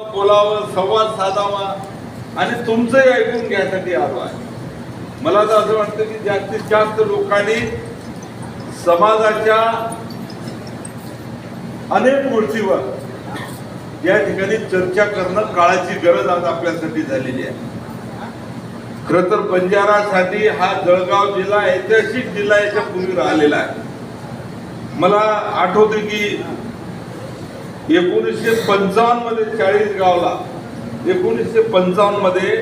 बोलावं संवाद साधावा आणि तुमचंही ऐकून घ्यायसाठी आलो आहे. मला तर असं वाटतं की जास्तीत जास्त लोकांनी समाजाच्या अनेक गोष्टीवर या ठिकाणी चर्चा करणं काळाची गरज आज आपल्यासाठी झालेली आहे. खर तर बंजारासाठी हा जळगाव जिल्हा ऐतिहासिक जिल्हा याच्या पूर्वी राहिलेला आहे. मला आठवते की एकोणीसशे पंचावन्नमध्ये चाळीस गावला. एकोणीसशे पंचावन्नमध्ये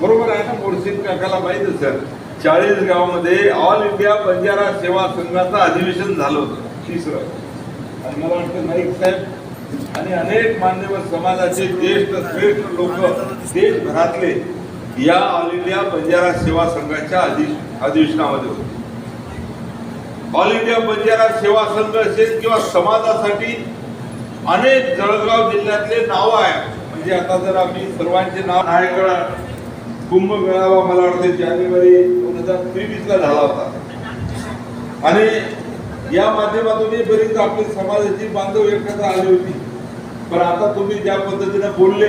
बरोबर आहे ना मोडसिंग काकाला माहीत सर चाळीस गावामध्ये ऑल इंडिया बंजारा सेवा संघाचं अधिवेशन झालं होतं तिसरं. आणि मला वाटतं नाईक साहेब आणि अनेक मान्यवर समाजाचे ज्येष्ठ श्रेष्ठ लोक देशभरातले या ऑल इंडिया बंजारा सेवा संघाच्या अधिवेशनामध्ये होते. ऑल इंडिया बंजारा सेवा संघ असेल किंवा समाजासाठी अनेक जळगाव जिल्ह्यातले नाव आहे म्हणजे आता जर आम्ही सर्वांचे नाव नायकडा कुंभ मेळावा मला वाटते जानेवारी दोन हजार तेवीस ला झाला होता. आणि या माध्यमातूनही बरीच आपली समाजाची बांधव एकत्र आली होती. पण आता तुम्ही ज्या पद्धतीने बोलले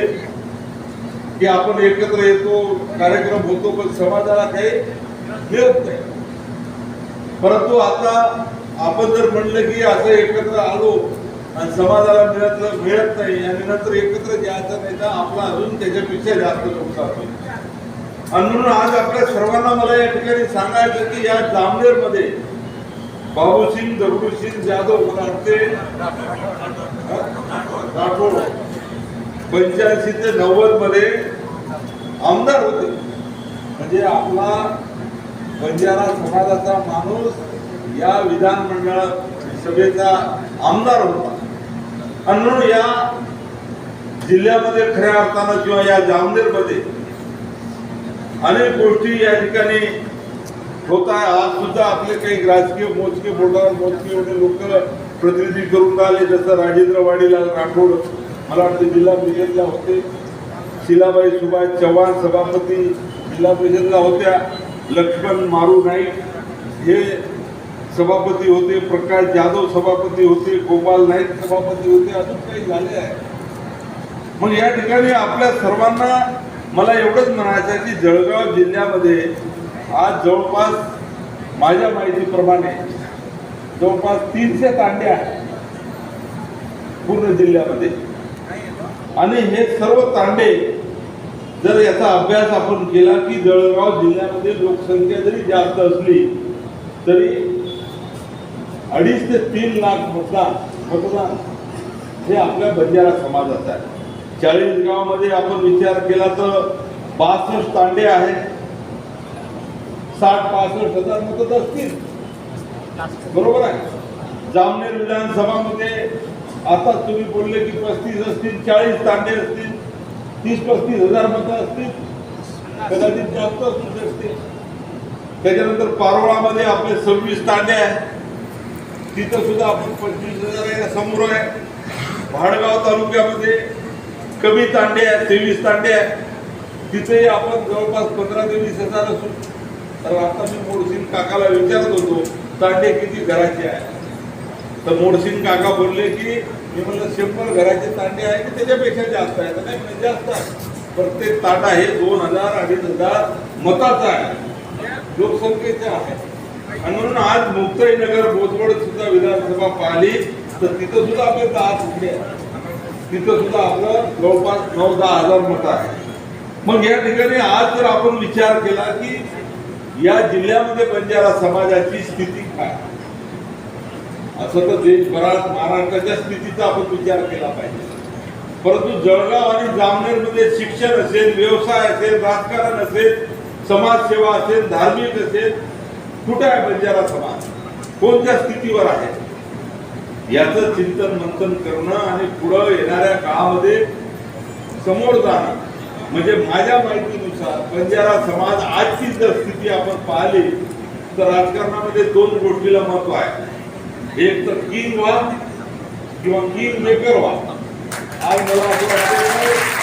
की आपण एकत्र येतो कार्यक्रम होतो पण समाजाला काही मिळत नाही. परंतु आता आपण जर म्हणलं की असं एकत्र आलो आणि समाजाला मिळत मिळत नाही. आणि नंतर एकत्र घ्यायचं नाही तर आपला अजून त्याच्यापेक्षा जास्त नुकसान होईल आणि म्हणून आज आपल्या सर्वांना मला या ठिकाणी सांगायचं की या जामनेरमध्ये बाबूसिंग दगडूसिंग जाधव मला राठोड. पंच्याऐंशी ते नव्वदमध्ये आमदार होते. म्हणजे आपला बंजारा समाजाचा माणूस या विधानमंडळ सभेचा आमदार होता. आणि म्हणून या जिल्ह्यामध्ये खऱ्या अर्थानं किंवा या जामनेरमध्ये अनेक गोष्टी या ठिकाणी होत. आहे आज सुद्धा आपले काही राजकीय मोजके बोलणार मोजके एवढे लोक प्रतिनिधी करून राहिले जसं राजेंद्र वाडीला राठोड मला वाटतं जिल्हा परिषदला होते. शिलाबाई सुभाष चव्हाण सभापती जिल्हा परिषदला होत्या. लक्ष्मण मारू नाईक हे सभापती होते प्रकाश जाधव सभापती होते गोपाल नाईक सभापती होते अजून काही झाले आहे. मग या ठिकाणी आपल्या सर्वांना मला एवढंच म्हणायचं आहे की जळगाव जिल्ह्यामध्ये आज जवळपास माझ्या माहितीप्रमाणे जवळपास तीनशे तांडे आहेत पूर्ण जिल्ह्यामध्ये. आणि हे सर्व तांडे जर याचा अभ्यास आपण केला की जळगाव जिल्ह्यामध्ये लोकसंख्या जरी जास्त असली तरी अडीच ते तीन लाख मतदान मतदान हे आपल्या बंजारा समाजात आहे. चाळीस गावामध्ये आपण विचार केला तर बासष्ट तांडे आहेत. साठ पासष्ट हजार मत असतील. बरोबर आहे? जामनेर विधानसभामध्ये आता तुम्ही बोलले की पस्तीस असतील चाळीस तांडे असतील तीस पस्तीस हजार मतं असतील. कदाचित जास्त असू शकते त्याच्यानंतर पारोळामध्ये आपले सव्वीस तांडे आहेत. तिथं सुद्धा आपण पंचवीस हजार आहे समोर आहे. भाडगाव तालुक्यामध्ये कमी तांडे आहेत तेवीस तांडे आहेत. तिथेही आपण जवळपास पंधरा ते वीस हजार असू तर आता मी मोडसिंग काकाला विचारत होतो तांडे किती घराचे आहे तर मोडसिंग काका बोलले की मी म्हणलं शंभर घराचे तांडे आहे की त्याच्यापेक्षा जास्त आहे? तर नाही म्हणजे जास्त आहे. प्रत्येक तांडा हे दोन हजार अडीच हजार मताचा आहे. लोकसंख्येचा आहे. आणि म्हणून आज मुक्ताई नगर बोथवड सुद्धा विधानसभा पाहिली तर तिथं सुद्धा आपले दहा तुकडे तिथं सुद्धा आपलं जवळपास नऊ दहा हजार मत आहे. मग या ठिकाणी आज जर आपण विचार केला की या जिल्ह्यामध्ये बंजारा समाजाची स्थिती काय? असं तर देशभरात महाराष्ट्राच्या स्थितीचा आपण विचार केला पाहिजे. परंतु जळगाव आणि जामनेरमध्ये शिक्षण असेल व्यवसाय असेल राजकारण असेल समाजसेवा असेल धार्मिक असेल कुठं आहे बंजारा समाज? कोणत्या स्थितीवर आहे? याचं चिंतन मंथन करणं आणि पुढं येणाऱ्या काळामध्ये समोर जाणं. म्हणजे माझ्या माहितीनुसार बंजारा समाज आजची जर स्थिती आपण पाहिली तर राजकारणामध्ये दोन गोष्टीला महत्त्व आहे. एक तर किंग व्हा किंवा किंग मेकर व्हा आज मला असं वाटतं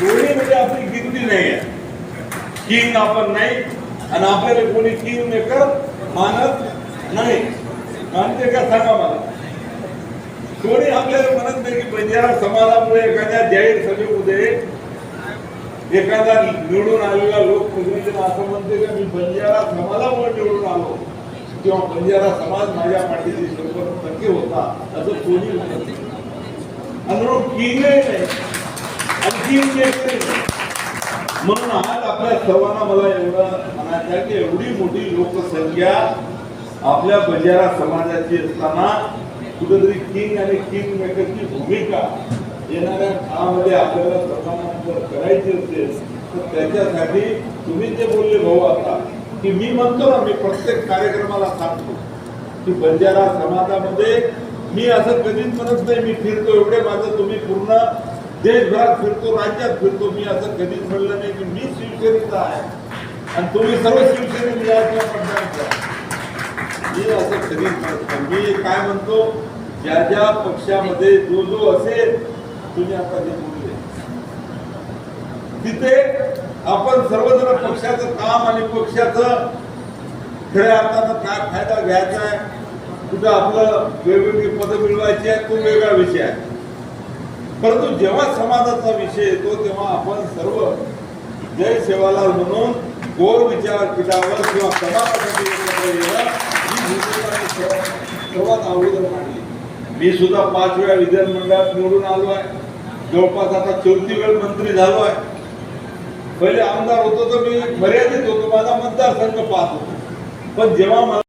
दोन्ही म्हणजे आपली गिनती नाही आहे किंग आपण नाही आणि आपल्याला कोणी किंग मेकर मानत नाही. मानते का? सांगा मला. कोणी आपल्याला म्हणत नाही की बंजारा समाजामुळे एखाद्या जाहीर सभेमध्ये एखादा निवडून आलेला लोकप्रतिनिधी असं म्हणते का? मी बंजारा समाजामुळे निवडून आलो. किंवा बंजारा समाज माझ्या पाठीशी शंभर टक्के होता असं कोणी म्हणत नाही. आणि म्हणून नाही आणि किंग एकही नाही. म्हणून आज आपल्या सर्वांना मला एवढं म्हणायचं आहे की एवढी मोठी लोकसंख्या आपल्या बंजारा समाजाची असताना कुठेतरी किंग आणि किंग मेकरची भूमिका येणाऱ्या काळामध्ये आपल्याला सर्वांना जर करायची असेल तर त्याच्यासाठी तुम्ही जे बोलले भाऊ आता की मी म्हणतो ना मी प्रत्येक कार्यक्रमाला सांगतो की बंजारा समाजामध्ये मी असं कधीच म्हणत नाही मी फिरतो एवढे माझं तुम्ही पूर्ण देशभरात फिरतो राज्यात फिरतो मी असं कधीच म्हणलं नाही की मी शिवसेनेचा आहे. आणि तुम्ही सर्व शिवसेने किंवा मी असं कधीच म्हणतो मी काय म्हणतो ज्या ज्या पक्षामध्ये जो जो असेल तुम्ही आता जे बोलले तिथे आपण सर्वजण पक्षाचं काम आणि पक्षाचं खऱ्या अर्थानं काय फायदा घ्यायचा आहे? कुठं आपलं वेगवेगळी पदं मिळवायची आहे तो वेगळा विषय आहे. परंतु जेव्हा समाजाचा विषय येतो तेव्हा आपण सर्व जय सेवालाल म्हणून गोर विचारपीठावर किंवा समाजासाठी मी सर्वात अगोदर मांडली मी सुद्धा पाच वेळा विधानमंडळात निवडून आलो आहे. जवळपास आता चौथी वेळ मंत्री झालो आहे. पहिले आमदार होतो तर मी मर्यादित होतो. माझा मतदारसंघ पाहत होतो. पण जेव्हा मला